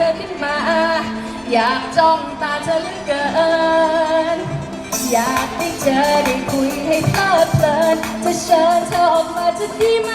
ธอขึ้นมา อยากจ้องตาเธอเหลือเกิน อยากได้เจอได้คุยให้เพลิดเพลินจะเชิญเธอออกมาจะดีไหม